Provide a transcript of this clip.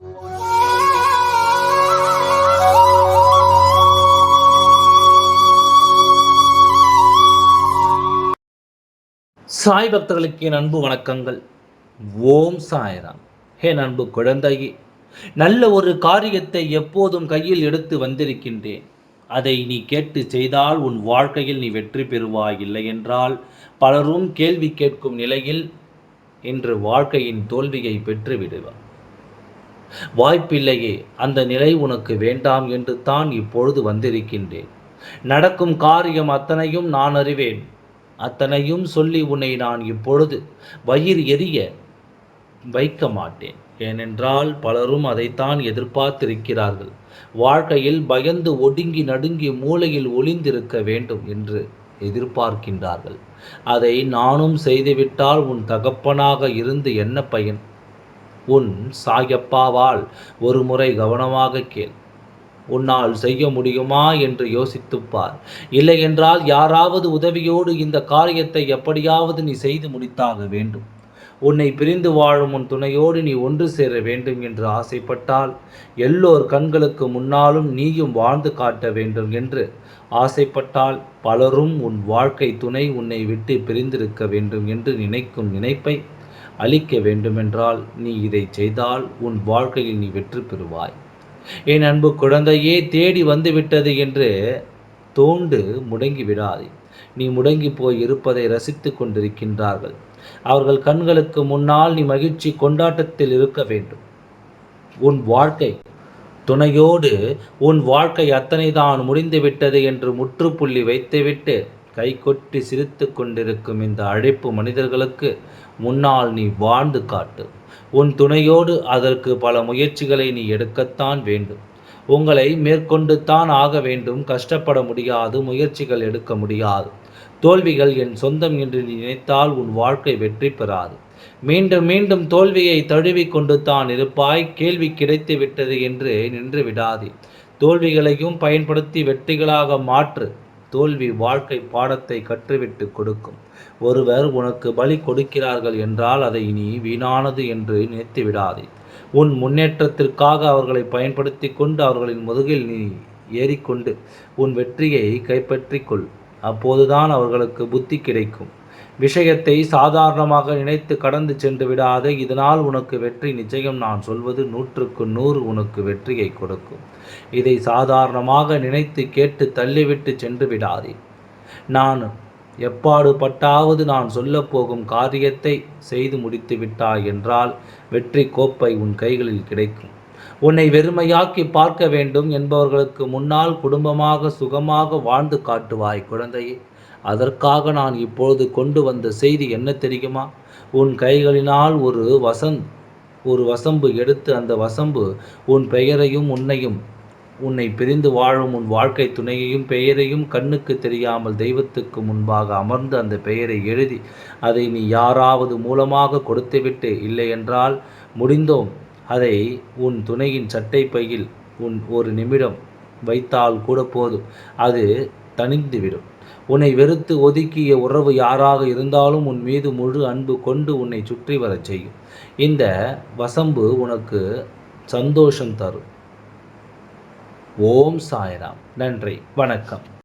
சாய் பக்தர்களுக்கு என் அன்பு வணக்கங்கள். ஓம் சாய்ராம். என் அன்பு குழந்தையே நல்ல ஒரு காரியத்தை எப்போதும் கையில் எடுத்து வந்திருக்கின்றேன். அதை நீ கேட்டு செய்தால் உன் வாழ்க்கையில் நீ வெற்றி பெறுவாய் இல்லை என்றால் பலரும் கேள்வி கேட்கும் நிலையில் இன்று வாழ்க்கையின் தோல்வியை பெற்று விடுவார் வாய்ப்பில்லையே அந்த நிலை உனக்கு வேண்டாம் என்று தான் இப்பொழுது வந்திருக்கின்றேன். நடக்கும் காரியம் அத்தனையும் நான் அறிவேன். அத்தனையும் சொல்லி உன்னை நான் இப்பொழுது வயிறு எரிய வைக்க மாட்டேன். ஏனென்றால் பலரும் அதைத்தான் எதிர்பார்த்திருக்கிறார்கள். வாழ்க்கையில் பயந்து ஒடுங்கி நடுங்கி மூலையில் ஒளிந்திருக்க வேண்டும் என்று எதிர்பார்க்கின்றார்கள். அதை நானும் செய்துவிட்டால் உன் தகப்பனாக இருந்து என்ன பயன்? உன் சாயப்பாவால் ஒரு முறை கவனமாக கேள். உன்னால் செய்ய முடியுமா என்று யோசித்துப்பார். இல்லையென்றால் யாராவது உதவியோடு இந்த காரியத்தை எப்படியாவது நீ செய்து முடித்தாக வேண்டும். உன்னை பிரிந்து வாழும் உன் துணையோடு நீ ஒன்று சேர வேண்டும் என்று ஆசைப்பட்டால் எல்லோர் கண்களுக்கு முன்னாலும் நீயும் வாழ்ந்து காட்ட வேண்டும் என்று ஆசைப்பட்டால் பலரும் உன் வாழ்க்கை துணை உன்னை விட்டு பிரிந்திருக்க வேண்டும் என்று நினைக்கும் நினைப்பை அழிக்க வேண்டுமென்றால் நீ இதை செய்தால் உன் வாழ்க்கையில் நீ வெற்றி பெறுவாய். என் அன்பு குழந்தையே தேடி வந்துவிட்டது என்று தோண்டு முடங்கி விடாதே. நீ முடங்கி போய் இருப்பதை ரசித்து கொண்டிருக்கின்றார்கள். அவர்கள் கண்களுக்கு முன்னால் நீ மகிழ்ச்சி கொண்டாட்டத்தில் இருக்க வேண்டும். உன் வாழ்க்கை துணையோடு உன் வாழ்க்கை அத்தனை தான் முடிந்துவிட்டது என்று முற்றுப்புள்ளி வைத்துவிட்டு கைகொட்டி சிரித்து கொண்டிருக்கும் இந்த அழைப்பு மனிதர்களுக்கு முன்னால் நீ வாழ்ந்து காட்டு. உன் துணையோடு அதற்கு பல முயற்சிகளை நீ எடுக்கத்தான் வேண்டும். உங்களை மேற்கொண்டு தான் ஆக வேண்டும். கஷ்டப்பட முடியாது. முயற்சிகள் எடுக்க முடியாது. தோல்விகள் என் சொந்தம் என்று நீ நினைத்தால் உன் வாழ்க்கை வெற்றி பெறாது. மீண்டும் மீண்டும் தோல்வியை தழுவி கொண்டு தான் இருப்பாய். கேள்வி கிடைத்து விட்டது என்று நின்று விடாதே. தோல்விகளையும் பயன்படுத்தி வெற்றிகளாக மாற்று. தோல்வி வாழ்க்கை பாடத்தை கற்றுவிட்டு கொடுக்கும். ஒருவர் உனக்கு பலி கொடுக்கிறார்கள் என்றால் அதை நீ வீணானது என்று நினைத்து விடாதே உன் முன்னேற்றத்திற்காக அவர்களை பயன்படுத்தி கொண்டு அவர்களின் முதுகில் நீ ஏறிக்கொண்டு உன் வெற்றியை கைப்பற்றிக் கொள். அப்போதுதான் அவர்களுக்கு புத்தி கிடைக்கும். விஷயத்தை சாதாரணமாக நினைத்து கடந்து சென்று விடாதே இதனால் உனக்கு வெற்றி நிச்சயம். நான் சொல்வது நூற்றுக்கு நூறு உனக்கு வெற்றியை கொடுக்கும். இதை சாதாரணமாக நினைத்து கேட்டு தள்ளிவிட்டு சென்று விடாதே. நான் எப்பாடு பட்டாவது நான் சொல்லப்போகும் காரியத்தை செய்து முடித்து விட்டாய் என்றால் வெற்றி கோப்பை உன் கைகளில் கிடைக்கும். உன்னை வெறுமையாக்கி பார்க்க வேண்டும் என்பவர்களுக்கு முன்னால் குடும்பமாக சுகமாக வாழ்ந்து காட்டுவாய் குழந்தையே அதற்காக நான் இப்பொழுது கொண்டு வந்த செய்தி என்ன தெரியுமா? உன் கைகளினால் ஒரு வசந்த் ஒரு வசம்பு எடுத்து அந்த வசம்பு உன் பெயரையும் உன்னையும் உன்னை பிரிந்து வாழும் உன் வாழ்க்கை துணையையும் பெயரையும் கண்ணுக்கு தெரியாமல் தெய்வத்துக்கு முன்பாக அமர்ந்து அந்த பெயரை எழுதி அதை நீ யாராவது மூலமாக கொடுத்துவிட்டு இல்லை என்றால் முடிந்தோம். அதை உன் துணையின் சட்டை பையில் உன் ஒரு நிமிடம் வைத்தால் கூட போதும். அது தணிந்துவிடும். உன்னை வெறுத்து ஒதுக்கிய உறவு யாராக இருந்தாலும் உன் மீது முழு அன்பு கொண்டு உன்னை சுற்றி வரச் செய்யும். இந்த வசம்பு உனக்கு சந்தோஷம் தரும். ஓம் சாய்ராம். நன்றி. வணக்கம்.